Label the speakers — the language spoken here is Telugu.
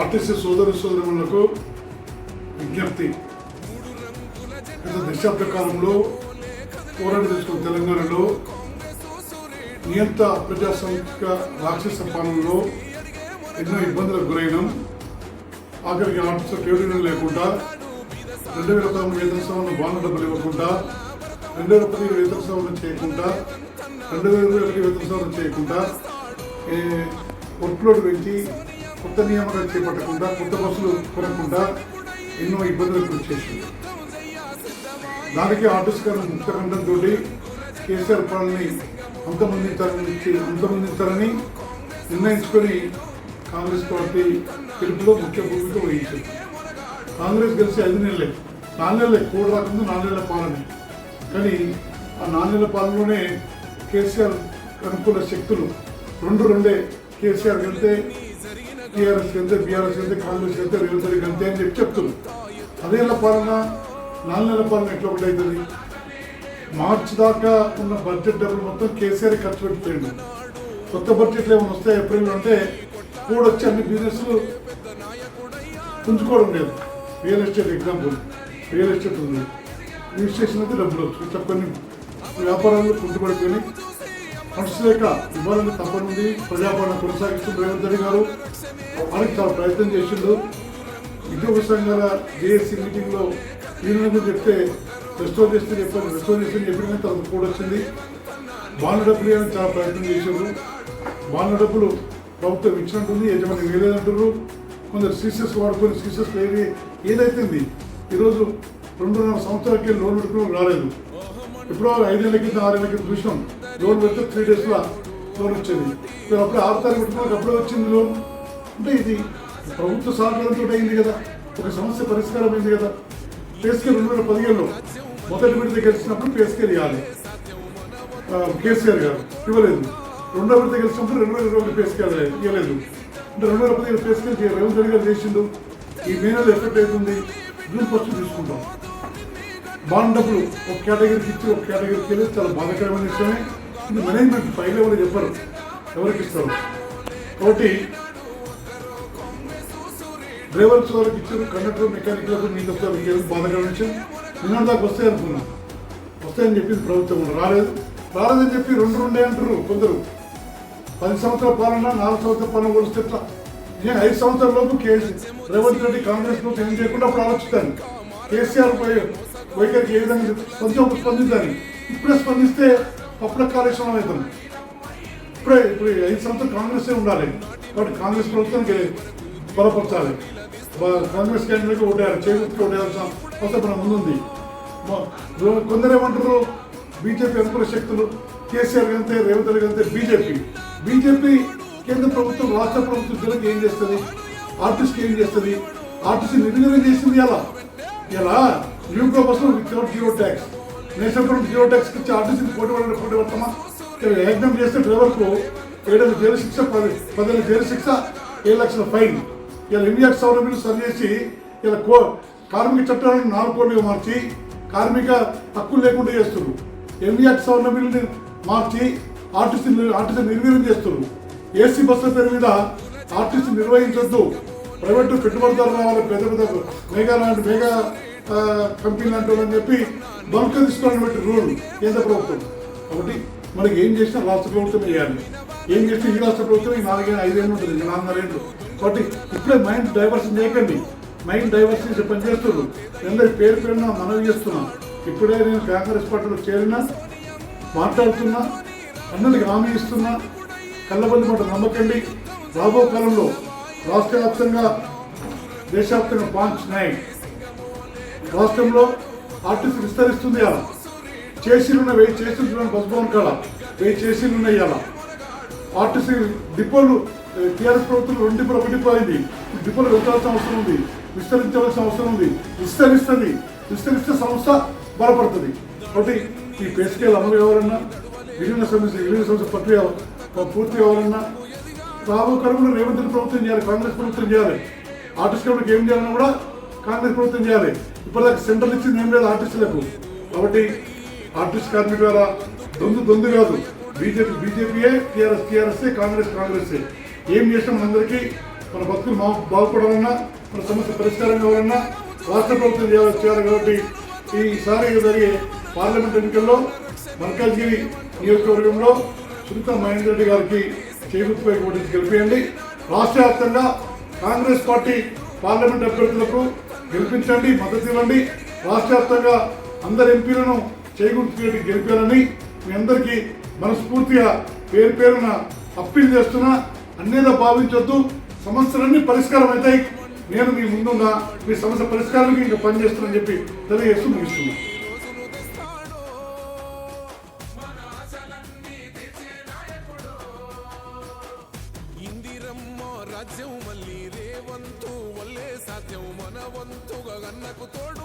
Speaker 1: ఆర్టీసీ సోదర సోదరులకు విజ్ఞప్తి. గత దశాబ్ద కాలంలో పోరాటం చేసుకున్న తెలంగాణలో నియంత ప్రజాస్వామిక రాక్షస పాలనలో ఎన్నో ఇబ్బందులకు గురైనాం. ఆఖరికి ఆర్టీసీ ట్రేడ్ యూనియన్ లేకుండా రెండు వేల పదమూడు వేతన సవరణ బాండ్ డబ్బులు ఇవ్వకుండా రెండు వేల పదిహేడు వేతన సవరణ చేయకుండా రెండు వేల ఇరవై ఒకటి వేతన సవరణ చేయకుండా ఏ, వర్క్లోడ్ పెంచి కొత్త నియామకాలు చేపట్టకుండా కొత్త బస్సులు కొనకుండా ఎన్నో ఇబ్బందులకు గురి దానికి ఆటోస్కారం ముక్త ఖండంతో కేసీఆర్ పాలనని అంతమందించాలని అంతమందించాలని నిర్ణయించుకొని కాంగ్రెస్ పార్టీ పిలుపులో ముఖ్య భూమిక వహించింది. కాంగ్రెస్ కలిసి ఐదు నెలలే నాణ్యలే కూడ రాకుండా నాలుగు పాలన. కానీ ఆ నాణ్యల పాలనలోనే కేసీఆర్ అనుకూల శక్తులు రెండు రెండే. కేసీఆర్ వెళ్తే టీఆర్ఎస్ వెళ్తే బీఆర్ఎస్ వెళ్తే కాంగ్రెస్ వెళ్తే రేవంత్ రెడ్డి వెళ్తే అని చెప్పి చెప్తున్నారు. అదేళ్ళ పాలన నాలుగు నెలల పాలన ఎట్లా ఒకటి అవుతుంది మార్చి దాకా ఉన్న బడ్జెట్ డబ్బులు మొత్తం కేసీఆర్ ఖర్చు పెట్టిపోయింది కొత్త బడ్జెట్లు ఏమైనా వస్తాయి ఏప్రిల్ అంటే కూడా వచ్చి అన్ని బిజినెస్లు పుంజుకోవడం లేదు. Real estate example real estate ఉంది. రిజిస్ట్రేషన్ అయితే డబ్బులు వచ్చు కొన్ని వ్యాపారాలు కుంటుపడిపోయినాయి ఖర్చు లేక ఇవ్వాలని తప్పనుంది. ప్రజాపాలన కొనసాగిస్తూ రేవంత్ రెడ్డి గారు మనకి చాలా ప్రయత్నం చేసిండు. ఉద్యోగ సంఘాల జేఏసీ మీటింగ్లో యూనియన్ చెప్తే రెస్టోర్ చేస్తే చెప్పాను రెస్టోర్ చేస్తే చెప్పిన తర్వాత కూడా వచ్చింది. బాండ్ డబ్బులు ఇవ్వడానికి చాలా ప్రయత్నం చేశారు బాండ్ డబ్బులు ప్రభుత్వం ఇచ్చినట్టుంది యజమాని వేయలేదంటారు కొందరు సీసెస్ వాడుకొని సీసెస్ ఏది ఏదైతుంది? ఈరోజు రెండున్నర సంవత్సరాలకి లోన్ పెట్టుకుని రాలేదు. ఎప్పుడో ఐదేళ్ళ కింద ఆరేళ్ళ కింద చూసినాం. లోన్ పెడితే త్రీ డేస్లో లోన్ వచ్చేది మీరు అప్పుడే ఆరు తారీఖు పెట్టుకున్నాక అప్పుడే వచ్చింది లోన్. అంటే ఇది ప్రభుత్వ సహకారంతో అయింది కదా. ఒక సమస్య పరిష్కారం అయింది కదా. పేస్కేల్ రెండు వేల పదిహేనులో మొదటి విడత గెలిచినప్పుడు పేస్కేల్ ఇవ్వాలి. కేసీఆర్ గారు ఇవ్వలేదు. రెండో విడత గెలిచినప్పుడు రెండు వేల ఇరవై ఒకటి పేస్కేల్ ఇవ్వలేదు. అంటే రెండు వేల పదిహేను పేస్కేల్ రేవంత్ రెడ్డి గారు చేసిండు? ఈ మే నెల ఎఫెక్ట్ అవుతుంది జూన్ ఫస్ట్ తీసుకుంటాం. బాండ్ డబ్బులు ఒక కేటగిరీకి ఇచ్చి ఒక కేటగిరీకి వెళ్ళి చాలా బాధాకరమైన విషయమే. ఇది మేనేజ్మెంట్ పైగా ఎవరు చెప్పరు. ఎవరికి ఇస్తారు కాబట్టి డ్రైవర్స్ వాళ్ళకి ఇచ్చారు కండక్టర్ మెకానిక్లకు మీకు వస్తారు ఇంకేం బాధగా నుంచి నిన్న దాకా వస్తాయి అనుకున్నాం. వస్తాయని చెప్పింది ప్రభుత్వం రాలేదు. రాలేదని చెప్పి రెండు రెండే అంటారు కొందరు. పది సంవత్సరాల పాలన నాలుగు సంవత్సరాల పాలన కొలిస్తే ఎట్లా? నేను ఐదు సంవత్సరాల లోపు రేవంత్ రెడ్డి కాంగ్రెస్లో ఏం చేయకుండా అప్పుడు ఆలోచిస్తాను. కేసీఆర్ పై వైఖరికి ఏ విధంగా కొంచెం స్పందించాలి? ఇప్పుడే స్పందిస్తే అప్పుడే కార్యక్రమం అవుతుంది ఇప్పుడే ఇప్పుడు ఐదు సంవత్సరాలు కాంగ్రెస్ ఉండాలి. కాబట్టి కాంగ్రెస్ ప్రభుత్వానికి బలపరచాలి. కాంగ్రెస్ క్యాండిడేట్ ఓటేయాలి చేకూర్చుకు ఓటేయాల్సిన అవసరం మన ముందుంది. కొందరేమంటారు కొందరు ఏమంటారు బీజేపీ అనుకూల శక్తులు కేసీఆర్ కంటే రేవంత్ రెడ్డి కంటే బీజేపీ. బీజేపీ కేంద్ర ప్రభుత్వం రాష్ట్ర ప్రభుత్వం జిల్లాకి ఏం చేస్తుంది? ఆర్టిస్ట్ ఏం చేస్తుంది? ఆర్టిస్ట్ నిర్వీర్యం చేసింది ఎలా? ఎలా? న్యూక్లో బస్సులు వితౌట్ జీరో ట్యాక్స్. నేషనల్ ప్రభుత్వం జీరో ట్యాక్స్ ఇచ్చి ఆర్టీసీ పోటీ పడే పోటీ పడతామా యజ్ఞం చేస్తే డ్రైవర్కు ఏడేళ్ళ జైలు శిక్ష పది పదేళ్ళ జైలు శిక్ష ఏడు లక్షల ఫైన్. ఇలా ఇండియా సౌలభ్యం సరి చేసి ఇలా కో కార్మిక చట్టాలను నాలుగు కోట్లుగా మార్చి కార్మిక హక్కులు లేకుండా చేస్తున్నారు. ఎంఈఆర్ సౌలభ్యుల్ని మార్చి ఆర్టీసీ ఆర్టీసీ నిర్వీర్యం చేస్తున్నారు. ఏసీ బస్సుల పేరు మీద ఆర్టీసీ నిర్వహించొద్దు. ప్రైవేటు పెట్టుబడిదారులు రావాలి పెద్ద పెద్ద మేఘా లాంటి మేఘా కంపెనీ లాంటి వాళ్ళని చెప్పి బంక్ తీసుకోవాలని రూల్ కేంద్ర ప్రభుత్వం. కాబట్టి మనకి ఏం చేసినా రాష్ట్ర ప్రభుత్వం వేయాలి ఏం చేసినా ఈ రాష్ట్ర ప్రభుత్వం ఈ నాలుగేళ్ళు ఐదేళ్ళు ఉంటుంది ఈ నాలుగున్నరేళ్ళు. కాబట్టి ఇప్పుడే మైండ్ డైవర్షన్ చేయకండి. మైండ్ డైవర్షన్ చేసి పని చేస్తున్నారు అందరి పేరు పేరున మనవి చేస్తున్నా. ఇప్పుడే నేను కాంగ్రెస్ పార్టీలో చేరినా మాట్లాడుతున్నా అందరికి హామీ ఇస్తున్నా కళ్ళబల్లి మాట నమ్మకండి. రాబో కాలంలో రాష్ట్ర వ్యాప్తంగా దేశవ్యాప్తంగా పాంచ్ నైన్. రాష్ట్రంలో ఆర్టీసీ విస్తరిస్తుంది అలా చేసీలు ఉన్న వెయ్యి చేసీలు చూడండి బస్ భవన్ కాడ వెయ్యి చేసిన ఉన్నాయి అలా ఆర్టీసీ డిపోలు టీఆర్ఎస్ ప్రభుత్వం రెండు డిపోలు ఒక డిపో అయింది. డిపోలు వెళ్తాల్సిన అవసరం ఉంది. విస్తరించవలసిన అవసరం ఉంది. విస్తరిస్తుంది. విస్తరిస్తే సంస్థ బలపడుతుంది. కాబట్టి ఈ పే అమలు కావాలన్నా విలీన సమస్య విలీన సమస్య ప్రక్రియ పూర్తి కావాలన్నా రాబో కాలంలో రేవంత్ ప్రభుత్వం చేయాలి కాంగ్రెస్ ప్రభుత్వం చేయాలి. ఆర్టీసీ కాబట్టి ఏం చేయాలన్నా కూడా కాంగ్రెస్ ప్రభుత్వం చేయాలి. ఇప్పటిదాకా సెంట్రల్ ఇచ్చింది ఏం లేదు ఆర్టిస్టులకు. కాబట్టి ఆర్టిస్ట్ కార్మికుల ద్వారా దొందు దొందు కాదు. బీజేపీ బీజేపీయే టీఆర్ఎస్ టీఆర్ఎస్ఏ కాంగ్రెస్ కాంగ్రెస్ఏ ఏం చేసినా మనందరికీ మన భక్తులు మా బాగుపడాలన్నా మన సమస్య పరిష్కారం కావాలన్నా రాష్ట్ర ప్రభుత్వం చేయాలి చేయాలి కాబట్టి ఈసారి జరిగే పార్లమెంట్ ఎన్నికల్లో మల్కాజ్గిరి నియోజకవర్గంలో సునీత మహేందర్ రెడ్డి గారికి చేగుర్తుపై ఓటించి గెలిపేయండి. రాష్ట్ర వ్యాప్తంగా కాంగ్రెస్ పార్టీ పార్లమెంట్ అభ్యర్థులకు గెలిపించండి మద్దతు ఇవ్వండి. రాష్ట్ర వ్యాప్తంగా అందరు ఎంపీలను చేకూర్చుకుని గెలిపారని మీ అందరికీ మనస్ఫూర్తిగా పేరు పేరున అప్పీల్ చేస్తున్నా. అన్నేదా భావించొద్దు. సమస్యలన్నీ పరిష్కారం అవుతాయి. నేను మీ ముందున్నా మీ సమస్య పరిష్కారానికి ఇంకా పనిచేస్తానని చెప్పి తెలియజేస్తూ
Speaker 2: ముగిస్తున్నాను రాజ్యం వంతుగా గన్నకు తోడు